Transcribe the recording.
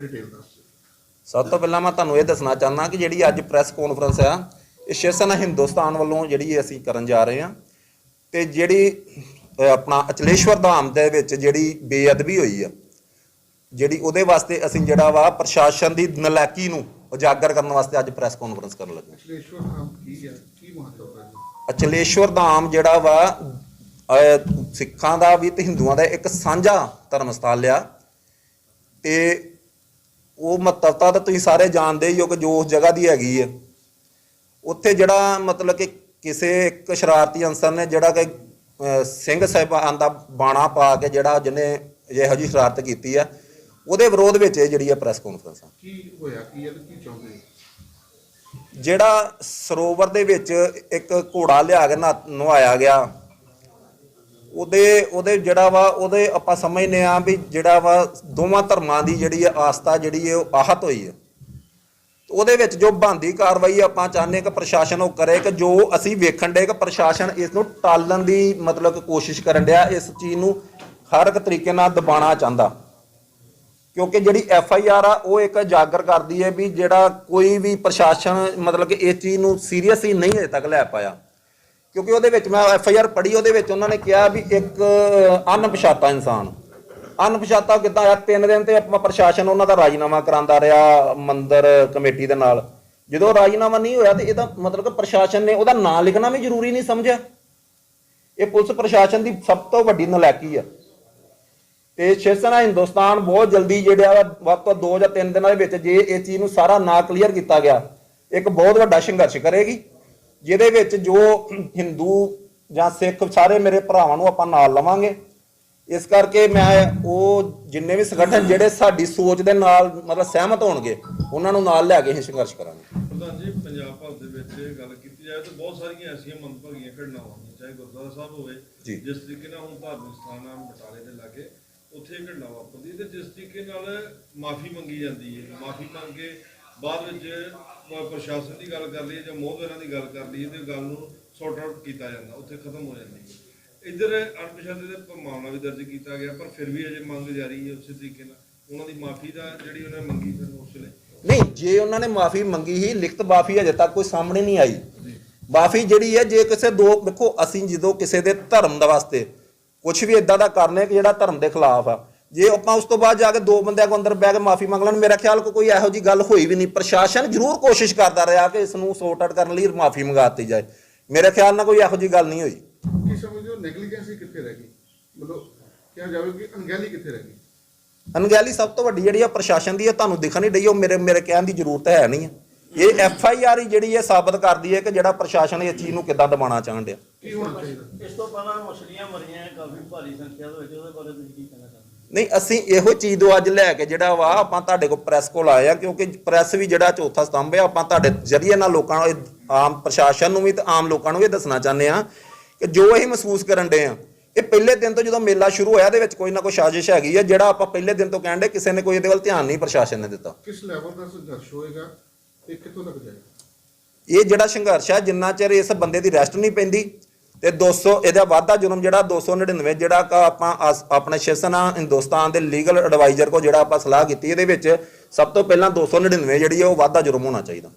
Detail ਦੱਸ ਦਿਓ। ਸਭ ਤੋਂ ਪਹਿਲਾਂ ਮੈਂ ਤੁਹਾਨੂੰ ਇਹ ਦੱਸਣਾ ਚਾਹੁੰਦਾ ਕਿ ਜਿਹੜੀ ਅੱਜ ਪ੍ਰੈਸ ਕਾਨਫਰੰਸ ਆ ਇਹ ਸ਼ਿਵ ਸੈਨਾ ਹਿੰਦੁਸਤਾਨ ਵੱਲੋਂ ਜਿਹੜੀ ਅਸੀਂ ਕਰਨ ਜਾ ਰਹੇ ਹਾਂ ਤੇ ਜਿਹੜੀ ਆਪਣਾ ਅਚਲੇਸ਼ਵਰ ਧਾਮ ਦੇ ਵਿੱਚ ਜਿਹੜੀ ਬੇਅਦਬੀ ਹੋਈ ਆ ਜਿਹੜੀ ਉਹਦੇ ਵਾਸਤੇ ਅਸੀਂ ਜਿਹੜਾ ਵਾ ਪ੍ਰਸ਼ਾਸਨ ਦੀ ਨਲਾਇਕੀ ਨੂੰ ਉਜਾਗਰ ਕਰਨ ਵਾਸਤੇ ਅੱਜ ਪ੍ਰੈਸ ਕਾਨਫਰੰਸ ਕਰਨ ਲੱਗੇ ਅਸ਼ਲੇਸ਼ਵਰ ਨਾਮ ਕੀ ਹੈ ਕੀ ਮਹੱਤਵ ਹੈ ਅਚਲੇਸ਼ਵਰ ਧਾਮ ਜਿਹੜਾ ਵਾ ਸਿੱਖਾਂ ਦਾ ਵੀ ਤੇ ਹਿੰਦੂਆਂ ਦਾ ਇੱਕ ਸਾਂਝਾ ਧਰਮ ਸਥਲ ਆ ਤੇ ਉਹ ਮਹੱਤਵਤਾ ਤਾਂ ਤੁਸੀਂ ਸਾਰੇ ਜਾਣਦੇ ਹੀ ਹੋ ਕਿ ਜੋ ਉਸ ਜਗ੍ਹਾ ਦੀ ਹੈਗੀ ਹੈ ਉੱਥੇ ਜਿਹੜਾ ਮਤਲਬ ਕਿ ਕਿਸੇ ਇੱਕ ਸ਼ਰਾਰਤੀ ਅਨਸਰ ਨੇ ਜਿਹੜਾ ਕਿ ਸਿੰਘ ਸਾਹਿਬਾਨ ਦਾ ਬਾਣਾ ਪਾ ਕੇ ਜਿਹੜਾ ਜਿਹਨੇ ਇਹੋ ਜਿਹੀ ਸ਼ਰਾਰਤ ਕੀਤੀ ਆ ਉਹਦੇ ਵਿਰੋਧ ਵਿੱਚ ਇਹ ਜਿਹੜੀ ਹੈ ਪ੍ਰੈਸ ਕਾਨਫਰੰਸ ਆ। ਕੀ ਹੋਇਆ? ਕੀ ਹੈ ਤੇ ਕੀ ਚਾਹੁੰਦੇ ਹੋ? ਜਿਹੜਾ ਸਰੋਵਰ ਦੇ ਵਿੱਚ ਇੱਕ ਘੋੜਾ ਲਿਆ ਕੇ ਨਵਾਇਆ ਗਿਆ। ਉਹਦੇ ਉਹਦੇ ਜਿਹੜਾ ਵਾ, ਉਹਦੇ ਆਪਾਂ ਸਮਝਨੇ ਆ ਵੀ ਜਿਹੜਾ ਵਾ ਦੋਵਾਂ ਧਰਮਾਂ ਦੀ ਜਿਹੜੀ ਆਸਥਾ ਜਿਹੜੀ ਹੈ ਉਹ ਆਹਤ ਹੋਈ ਹੈ ਉਹਦੇ ਵਿੱਚ ਜੋ ਬੰਦੀ ਕਾਰਵਾਈ ਆਪਾਂ ਚਾਹੁੰਦੇ ਕਿ ਪ੍ਰਸ਼ਾਸਨ ਉਹ ਕਰੇ ਕਿ ਜੋ ਅਸੀਂ ਵੇਖਣ ਦੇ ਕਿ ਪ੍ਰਸ਼ਾਸਨ ਇਸ ਨੂੰ ਟਾਲਣ ਦੀ ਮਤਲਬ ਕਿ ਕੋਸ਼ਿਸ਼ ਕਰਨ ਡਿਆ, ਇਸ ਚੀਜ਼ ਨੂੰ ਹਰ ਇੱਕ ਤਰੀਕੇ ਨਾਲ ਦਬਾਉਣਾ ਚਾਹੁੰਦਾ। ਕਿਉਂਕਿ ਜਿਹੜੀ ਐਫ ਆਈ ਆਰ ਆ, ਉਹ ਇੱਕ ਉਜਾਗਰ ਕਰਦੀ ਹੈ ਵੀ ਜਿਹੜਾ ਕੋਈ ਵੀ ਪ੍ਰਸ਼ਾਸਨ ਮਤਲਬ ਕਿ ਇਸ ਚੀਜ਼ ਨੂੰ ਸੀਰੀਅਸਲੀ ਨਹੀਂ ਹਜੇ ਤੱਕ ਲੈ ਪਾਇਆ। ਕਿਉਂਕਿ ਉਹਦੇ ਵਿੱਚ ਮੈਂ ਐਫ ਆਈ ਆਰ ਪੜ੍ਹੀ, ਉਹਦੇ ਵਿੱਚ ਉਹਨਾਂ ਨੇ ਕਿਹਾ ਵੀ ਇੱਕ ਅਣਪਛਾਤਾ ਇਨਸਾਨ। ਅਣਪਛਾਤਾ ਕਿੱਦਾਂ ਆ ਤਿੰਨ ਦਿਨ ਤੇ ਆਪਾਂ ਪ੍ਰਸ਼ਾਸਨ ਉਹਨਾਂ ਦਾ ਰਾਜੀਨਾਮਾ ਕਰਾਉਂਦਾ ਰਿਹਾ ਮੰਦਰ ਕਮੇਟੀ ਦੇ ਨਾਲ। ਜਦੋਂ ਰਾਜੀਨਾਮਾ ਨਹੀਂ ਹੋਇਆ ਤੇ ਇਹਦਾ ਮਤਲਬ ਕਿ ਪ੍ਰਸ਼ਾਸਨ ਨੇ ਉਹਦਾ ਨਾਂ ਲਿਖਣਾ ਵੀ ਜ਼ਰੂਰੀ ਨਹੀਂ ਸਮਝਿਆ। ਇਹ ਪੁਲਿਸ ਪ੍ਰਸ਼ਾਸਨ ਦੀ ਸਭ ਤੋਂ ਵੱਡੀ ਨਲਾਇਕੀ ਆ। ਤੇ ਸ਼ਿਵ ਸੈਨਾ ਹਿੰਦੁਸਤਾਨ ਬਹੁਤ ਜਲਦੀ ਜਿਹੜਾ ਵਾ ਵੱਧ ਤੋਂ 2 ਜਾਂ 3 ਦਿਨਾਂ ਦੇ ਵਿੱਚ ਜੇ ਇਹ ਚੀਜ਼ ਨੂੰ ਸਾਰਾ ਨਾ ਕਲੀਅਰ ਕੀਤਾ ਗਿਆ, ਇੱਕ ਬਹੁਤ ਵੱਡਾ ਸੰਘਰਸ਼ ਕਰੇਗੀ। ਜਿਹਦੇ ਵਿੱਚ ਜੋ ਹਿੰਦੂ ਜਾਂ ਸਿੱਖ ਸਾਰੇ ਮੇਰੇ ਭਰਾਵਾਂ ਨੂੰ ਆਪਾਂ ਨਾਲ ਲਵਾਂਗੇ। ਇਸ ਕਰਕੇ ਮੈਂ ਉਹ ਜਿੰਨੇ ਵੀ ਸੰਗਠਨ ਜਿਹੜੇ ਸਾਡੀ ਸੋਚ ਦੇ ਨਾਲ ਮਤਲਬ ਸਹਿਮਤ ਹੋਣਗੇ ਉਹਨਾਂ ਨੂੰ ਨਾਲ ਲੈ ਕੇ ਇਹ ਸੰਘਰਸ਼ ਕਰਾਂਗੇ। ਪ੍ਰਧਾਨ ਜੀ ਪੰਜਾਬ ਭਰ ਦੇ ਵਿੱਚ ਗੱਲ ਕੀਤੀ ਜਾਏ ਤਾਂ ਬਹੁਤ ਸਾਰੀਆਂ ਐਸੀਆਂ ਮੰਦਭਾਗੀਆਂ ਘਟਨਾਵਾਂ ਨੇ ਚਾਹੇ ਗੁਰਦੁਆਰਾ ਸਾਹਿਬ ਹੋਵੇ। ਜਿਸ ਤਰੀਕੇ ਨਾਲ ਹੁਣ ਧਾਰਮਿਕ ਸਥਾਨ ਆ ਬਟਾਲੇ ਦੇ ਲਾਗੇ ਉੱਥੇ ਘਟਨਾ ਵਾਪਰਦੀ ਤੇ ਜਿਸ ਤਰੀਕੇ ਨਾਲ ਮਾਫੀ ਮੰਗੀ ਜਾਂਦੀ ਹੈ। ਮਾਫੀ ਮੰਗ ਕੇ ਬਾਅਦ ਵਿੱਚ ਪ੍ਰਸ਼ਾਸਨ ਦੀ ਗੱਲ ਕਰ ਲਈਏ ਜਾਂ ਮੋਹਦਰਾਂ ਦੀ ਗੱਲ ਕਰ ਲਈਏ ਤੇ ਗੱਲ ਨੂੰ ਸੌਟ ਆਊਟ ਕੀਤਾ ਜਾਂਦਾ ਉੱਥੇ ਖਤਮ ਹੋ ਜਾਂਦੀ ਹੈ। ਇੱਧਰ ਅਣਪਛਾਤੇ ਦੇ ਮਾਮਲਾ ਵੀ ਦਰਜ ਕੀਤਾ ਗਿਆ ਪਰ ਫਿਰ ਵੀ ਅਜੇ ਮੰਗ ਜਾਰੀ ਹੈ ਉਸੇ ਤਰੀਕੇ ਨਾਲ। ਉਹਨਾਂ ਦੀ ਮਾਫੀ ਦਾ ਜਿਹੜੀ ਉਹਨਾਂ ਨੇ ਮੰਗੀ ਫਿਰ ਉਸ ਵੇਲੇ। ਨਹੀਂ ਜੇ ਉਹਨਾਂ ਨੇ ਮਾਫੀ ਮੰਗੀ ਹੀ ਲਿਖਤ ਮਾਫੀ ਅਜੇ ਤੱਕ ਕੋਈ ਸਾਹਮਣੇ ਨਹੀਂ ਆਈ। ਮਾਫੀ ਜਿਹੜੀ ਹੈ ਜੇ ਕਿਸੇ ਦੋ ਵੇਖੋ ਅਸੀਂ ਜਦੋਂ ਕਿਸੇ ਦੇ ਧਰਮ ਦਾ ਵਾਸਤੇ ਕੁਝ ਵੀ ਇਦਾਂ ਦਾ ਕਰਨੇ ਕਿ ਜਿਹੜਾ ਧਰਮ ਦੇ ਖਿਲਾਫ ਆ ਜੇ ਆਪਾਂ ਉਸ ਤੋਂ ਬਾਅਦ ਜਾ ਕੇ ਦੋ ਬੰਦਿਆਂ ਕੋ ਅੰਦਰ ਬਹਿ ਕੇ ਮਾਫੀ ਮੰਗ ਲੈਣ ਮੇਰਾ ਖਿਆਲ ਕੋਈ ਇਹੋ ਜੀ ਗੱਲ ਹੋਈ ਵੀ ਨਹੀਂ। ਪ੍ਰਸ਼ਾਸਨ ਜ਼ਰੂਰ ਕੋਸ਼ਿਸ਼ ਕਰਦਾ ਰਿਹਾ ਕਿ ਇਸ ਨੂੰ ਸੌਟ ਆਊਟ ਕਰਨ ਲਈ ਮਾਫੀ ਮੰਗਾਤੀ ਜਾਏ। ਮੇਰੇ ਖਿਆਲ ਨਾਲ ਕੋਈ ਇਹੋ ਜੀ ਗੱਲ ਨਹੀਂ ਹੋਈ। ਕੀ ਸਮਝਦੇ ਹੋ? ਨੈਗਲੀਜੈਂਸੀ ਕਿੱਥੇ ਰਹਿ ਗਈ? ਮਤਲਬ ਕਿਹਾ ਜਾਵੇ ਕਿ ਅਣਗਹਿਲੀ ਕਿੱਥੇ ਰਹਿ ਗਈ? ਅਣਗਹਿਲੀ ਸਭ ਤੋਂ ਵੱਡੀ ਜਿਹੜੀ ਆ ਪ੍ਰਸ਼ਾਸਨ ਦੀ ਹੈ ਤੁਹਾਨੂੰ ਦਿਖਣ ਨਹੀਂ ਡਈ ਉਹ ਮੇਰੇ ਮੇਰੇ ਕਹਿਣ ਦੀ ਜ਼ਰੂਰਤ ਹੈ ਨਹੀਂ ਇਹ ਐਫ ਆਈ ਆਰ ਹੀ ਜਿਹੜੀ ਹੈ ਸਾਬਤ ਕਰਦੀ ਹੈ ਕਿ ਜਿਹੜਾ ਪ੍ਰਸ਼ਾਸਨ ਇਸ ਚੀਜ਼ ਨੂੰ ਕਿੱਦਾਂ ਦਬਾਉਣਾ ਚਾਹੁਣ ਡਿਆ ਕੀ ਹੋਣਾ ਚਾਹੀਦਾ? ਇਸ ਤੋਂ ਪਹਿਲਾਂ ਮਛਲੀਆਂ ਮਰੀਆਂ ਕਾਫੀ ਭਾਰੀ ਸੰਖਿਆ ਦੇ ਵਿੱਚ ਉਹਦੇ ਬਾਰੇ ਤੁਸੀਂ ਕੀ ਕਹਿਣਾ ਚਾਹੁੰਦੇ ਨਹੀਂ ਅਸੀਂ ਇਹੋ ਚੀਜ਼ ਤੋਂ ਅੱਜ ਲੈ ਕੇ ਜਿਹੜਾ ਵਾ ਆਪਾਂ ਤੁਹਾਡੇ ਕੋਲ ਪ੍ਰੈਸ ਕੋਲ ਆਏ ਆ ਕਿਉਂਕਿ ਪ੍ਰੈਸ ਵੀ ਜਿਹੜਾ ਚੌਥਾ ਸਤੰਭ ਹੈ ਆਪਾਂ ਤੁਹਾਡੇ ਜ਼ਰੀਏ ਨਾਲ ਲੋਕਾਂ ਨੂੰ ਆਮ ਪ੍ਰਸ਼ਾਸਨ ਨੂੰ ਵੀ ਤੇ ਆਮ ਲੋਕਾਂ ਨੂੰ ਵੀ ਦੱਸਣਾ ਚਾਹੁੰਦੇ ਆ ਕਿ ਜੋ ਅਸੀਂ ਮਹਿਸੂਸ ਕਰਨ ਦੇ ਆ ਇਹ ਪਹਿਲੇ ਦਿਨ ਤੋਂ ਜਦੋਂ ਮੇਲਾ ਸ਼ੁਰੂ ਹੋਇਆ ਦੇ ਵਿੱਚ ਕੋਈ ਨਾ ਕੋਈ ਸਾਜ਼ਿਸ਼ ਹੈਗੀ ਹੈ ਜਿਹੜਾ ਆਪਾਂ ਪਹਿਲੇ ਦਿਨ ਤੋਂ ਕਹਿੰਦੇ ਕਿਸੇ ਨੇ ਕੋਈ ਇਹਦੇ ਵੱਲ ਧਿਆਨ ਨਹੀਂ ਪ੍ਰਸ਼ਾਸਨ ਨੇ ਦਿੱਤਾ। ਕਿਸ ਲੈਵਲ ਦਾ ਸੰਘਰਸ਼ ਹੋਏਗਾ ਤੇ ਕਿੱਥੋਂ ਤੱਕ ਜਾਏਗਾ? ਇਹ ਜਿਹੜਾ ਸੰਘਰਸ਼ ਹੈ ਜਿੰਨਾ ਚਿਰ ਇਸ ਬੰਦੇ ਦੀ ਰੈਸਟ ਨਹੀਂ ਪੈਂਦੀ ਤੇ 200 ਇਹਦਾ ਵਾਧਾ ਜੁਰਮ ਜਿਹੜਾ 299 ਜਿਹੜਾ ਕਾ ਆਪਾਂ ਅਸ- ਆਪਣੇ ਸ਼ਿਵ ਹਿੰਦੁਸਤਾਨ ਦੇ ਲੀਗਲ ਐਡਵਾਈਜ਼ਰ ਕੋ ਜਿਹੜਾ ਆਪਾਂ ਸਲਾਹ ਕੀਤੀ, ਇਹਦੇ ਵਿੱਚ ਸਭ ਤੋਂ ਪਹਿਲਾਂ 299 ਜਿਹੜੀ ਹੈ ਉਹ ਵਾਧਾ ਜੁਰਮ ਹੋਣਾ ਚਾਹੀਦਾ।